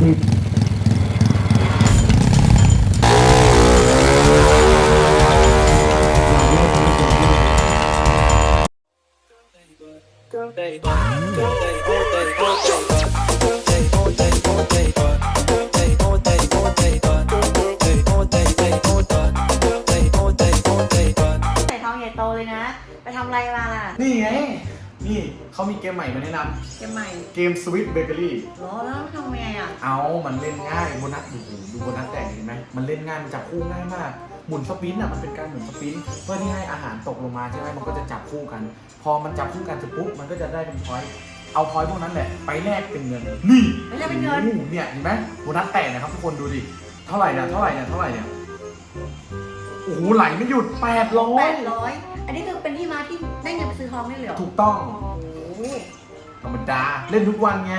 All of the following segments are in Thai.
ใส่ทองใหญ่โตเลยนะ ไปทำอะไรมาล่ะ นี่ไง นี่เขามีเกมใหม่มาแนะนเกมใหม่ำเกม Sweet Bakery เหรอแล้วทำไงอะ เอามันเล่นง่ายโบนัสดูดูโบนัสแต่งเห็นไหมมันเล่นง่ายมันจับคู่ง่ายมาก หมุนสปินอะมันเป็นการหมุนสปินเพื่อที่ให้อาหารตกลงมาใช่ไหมมันก็จะจับคู่กัน พอมันจับคู่กันเสร็จปุ๊บมันก็จะได้เป็นพอยต์เอาพอยต์พวกนั้นแหละไปแลกเป็นเงินนี่ไปแลกเป็นเงิน โอ้โหเนี่ยเห็นไหมโบนัสแตกนะครับทุกคนดูดิเท่าไหร่เนี่ยเท่าไหร่เนี่ยเท่าไหร่เนี่ยโอ้โหไหลไม่หยุดแปดร้อแปย ดร้อย อันนี้คือเป็นที่มาที่ได้เงินไปซื้อทองได้เลยเหรอถูกต้องโอ้โหธรรมดาเล่นทุกวันไง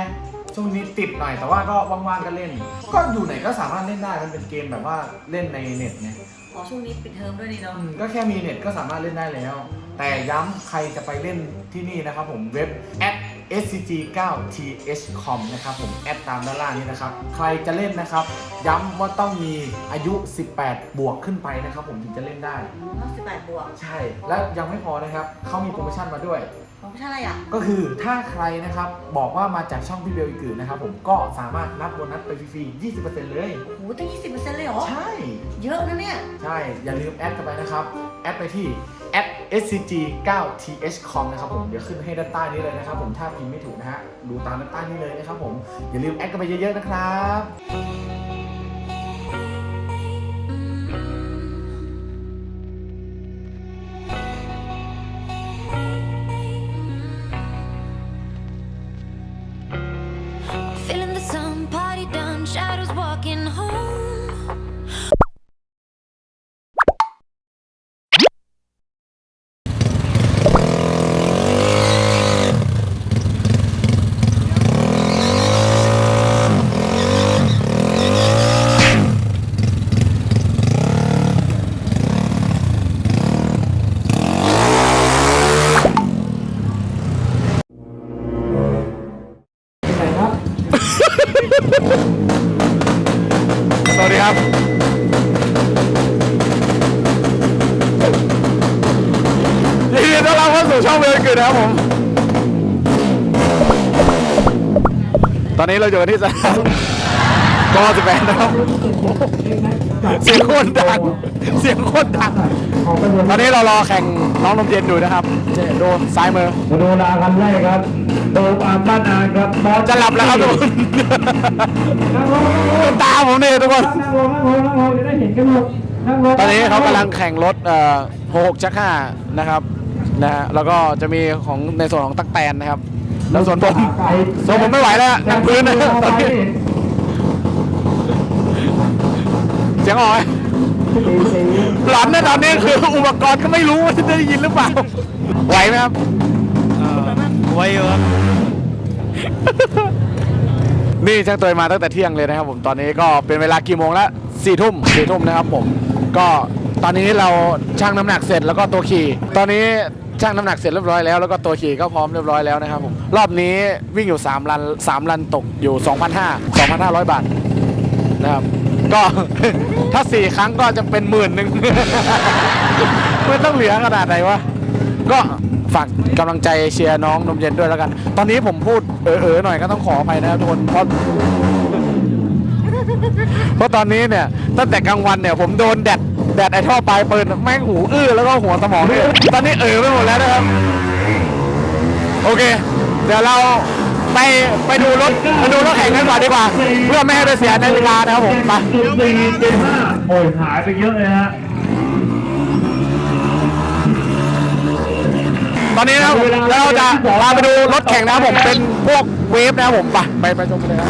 ช่วงนี้ติดหน่อยแต่ว่าก็ว่างๆก็เล่น ก็อยู่ไหนก็สามารถเล่นได้มันเป็นเกมแบบว่าเล่นในเน็ตไงอ๋อช่วงนี้ปิดเทอมด้วยนี่เนาะ อืมก็แค่มีเน็ตก็สามารถเล่นได้แล้ว แต่ย้ำใครจะไปเล่นที่นี่นะครับผมเว็บ at scg9thcom นะครับผมแอดตามด้านล่างนี้นะครับ ใครจะเล่นนะครับ ย้ำว่าต้องมีอายุ 18 บวกขึ้นไปนะครับ ผมถึงจะเล่นได้รอบสิบแปดบวกใช่ และยังไม่พอนะครับเขามีโปรโมชั่นมาด้วยของใช่อะไรอะก็คือถ้าใครนะครับบอกว่ามาจากช่องพี่เบลอีกอื่นนะครับ ผมก็สามารถรับโบนัสไปฟรีๆ20%เลย โอ้โหตั้งยี่สิบเปอร์เซ็นต์เลยเหรอ ใช่ เยอะนะเนี่ย ใช่ อย่าลืมแอดกันไปนะครับ แอดไปที่ at scg9thcom นะครับผม เดี๋ยวขึ้นให้ด้านใต้นี้เลยนะครับผม ถ้าพิมพ์ไม่ถูกนะฮะ ดูตามด้านใต้นี้เลยนะครับผม อย่าลืมแอดกันไปเยอะๆนะครับ เวลกิจนะครับผม ตอนนี้เราอยู่กันที่สนามกอสิบแปดนะครับ เสียงโคตรดัง เสียงโคตรดัง ตอนนี้เรารอแข่งน้องนมเย็นอยู่นะครับเจโดซ้ายมือมาดูนาคันแรกครับโดมอามบ้านนาครับบอสจะหลับแล้วครับทุกคนนั่งลงนั่งลงตาผมเนี่ยทุกคน นั่งลงนั่งลงนั่งลงจะได้เห็นกันหมดนั่งลงตอนนี้เขากำลังแข่งรถเอ่อ6ชักห้านะครับ นะฮะแล้วก็จะมีของในส่วนของตักแตนนะครับ แล้วส่วนผมส่วนผมไม่ไหวแล้วนั่งพื้นนะตอนนี้เสียงอ่อยหลอนนะตอนนี้คืออุปกรณ์ก็ไม่รู้ว่าจะได้ยินหรือเปล่าไหวไหมครับไหวอยู่ครับนี่ช่างตัวมาตั้งแต่เที่ยงเลยนะครับผมตอนนี้ก็เป็นเวลากี่โมงแล้วสี่ทุ่มสี่ทุ่มนะครับผมก็ตอนนี้เราชั่งน้ำหนักเสร็จแล้วก็ตัวขี่ ตอนนี้ ชั่งน้ำหนักเสร็จเรียบร้อยแล้วแล้วก็ตัวขี่ก็พร้อมเรียบร้อยแล้วนะครับผมรอบนี้วิ่งอยู่3ลัน3ลันตกอยู่ 2,500 2,500 บาทนะครับก็ถ้า 4 ครั้งก็จะเป็นหมื่นหนึ่งไม่ต้องเหลือขนาดไหนวะก็ฝากกำลังใจเชียร์น้องนมเย็นด้วยแล้วกัน ตอนนี้ผมพูดเออๆหน่อยก็ต้องขออภัยนะครับทุกคนเพราะเพราะตอนนี้เนี่ยตั้งแต่กลางวันเนี่ยผมโดนแดด ดดไอท่อปลายปืนแม่งหูอื้อแล้วก็หัวสมองเนี่ยตอนนี้เออไปหมดแล้วนะครับ โอเค เดี๋ยวเราไปไปดูรถไปดูรถแข่งกันก่อนดีกว่า เพื่อไม่ให้ไปเสียนาฬิกานะครับผมไปจุดสี่เจ็ดห้าโอ้ยหายไปเยอะเลยฮะตอนนี้นะครับผมเราจะพาไปดูรถแข่งนะครับผมเป็นพวกเวฟนะครับผมไปไปไปชมกันเลยครับ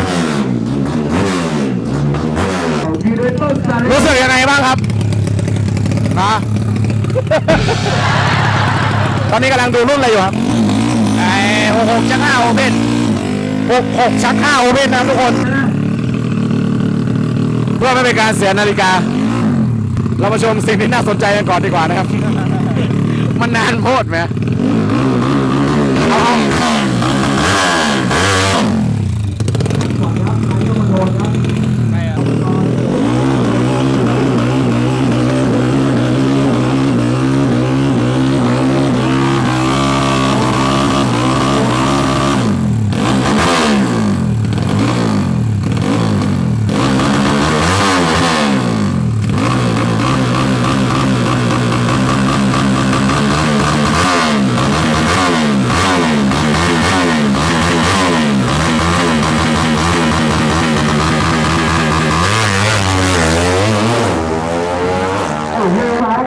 มีด้วยต้นสาเลรู้สึกยังไงบ้างครับ นะ ตอนนี้กำลังดูรุ่นอะไรอยู่ครับไอ้หกหกชักห้าโอเพนหกหกชักห้าโอเพนนะครับทุกคน เพื่อไม่เป็นการเสียนาฬิกา เรามาชมสิ่งที่น่าสนใจกันก่อนดีกว่านะครับ มันนานโพดไหม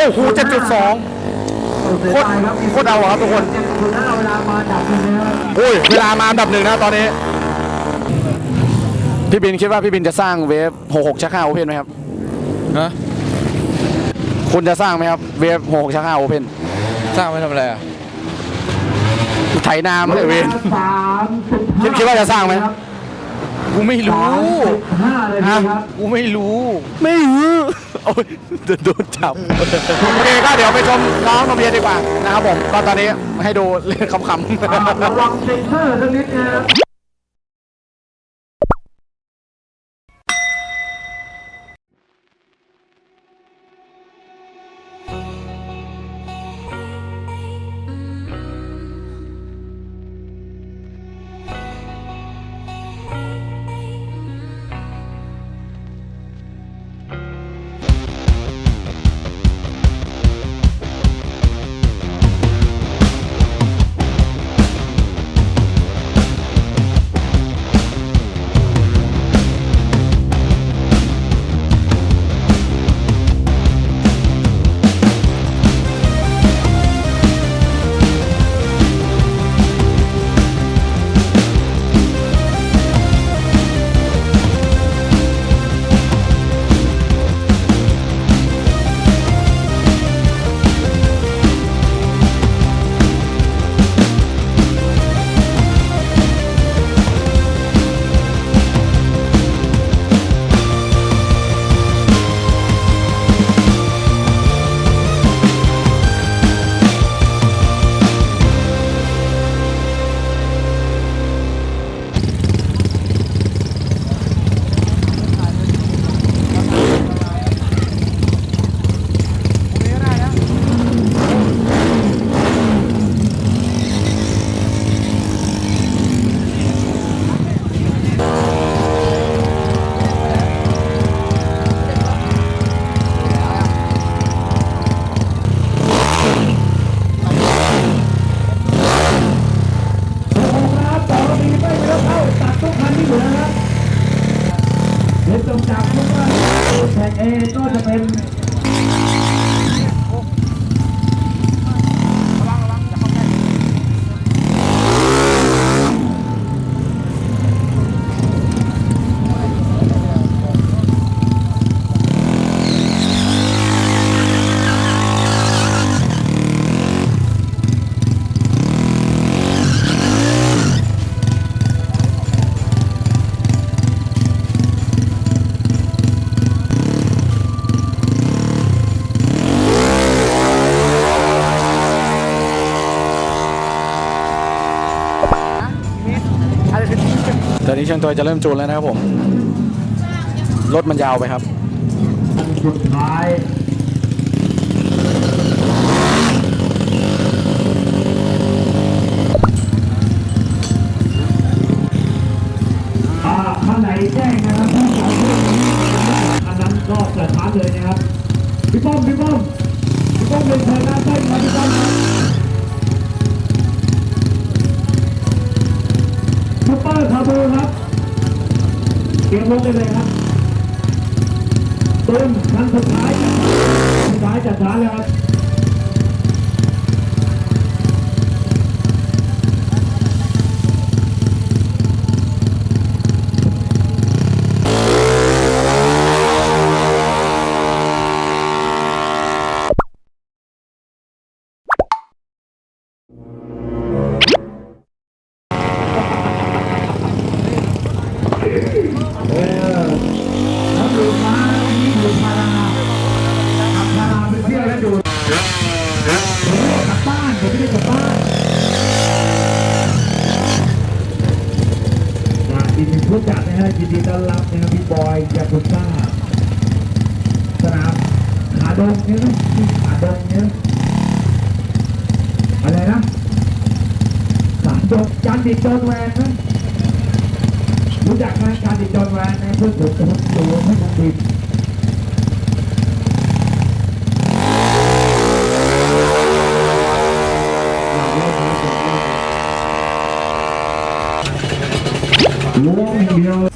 อ้โหเจ็ดจุดสองโคตรโคตรเอาอะครับทุกคนคุณถ้าเวลามาดับเลยนะครับโอ้ยเวลามาอันดับหนึ่งนะตอนนี้พี่บินคิดว่าพี่บินจะสร้างเวฟ66ชัก5โอเพนไหมครับฮะคุณจะสร้างไหมครับเวฟ66ชัก5โอเพนสร้างไว้ทำอะไรอะไถนาไม่ได้เวนสามสิบคิดคิดว่าจะสร้างไหมกูไม่รู้ห้าเลยนะครับกูไม่รู้ ไม่รู้ โอ้ยโดนโดนจับ โอเคก็เดี๋ยวไปชมน้องนมเย็นดีกว่านะครับผมก็ตอนนี้ให้ดูเล่นคำๆ ระวังเซ็นเซอร์สักนิดนะครับ เดี๋ยวจงจากทุกคันแทนเอก็จะเป็น อนนี้เช่างตัวจะเริ่มจูนแล้วนะครับผม รถมันยาวไปครับ สุดท้ายอ่าข้างไหนแจ้งนะครับถ้าสองคนอันนั้นก็เกิดพาร์ทเลยนะครับ พี่ป้อม พี่ป้อม พี่ป้อมเป็นเชิญหน้าเต้นครับพี่ป้อม เรียมรถได้เลยครับตุ้มครั้งสุดท้ายจัดสุดท้ายจัดช้าแล้วครับ รับนะครับพี่บอยยากุซ่าสนามขาดงเนี่ยนะที่ขาดงเนี่ยอะไรนะขามดงจันดิจอนแวนนะรู้จักไหมการติดจอนแวนในเพื่อนผมจะพูดตัวให้ผมบินรวม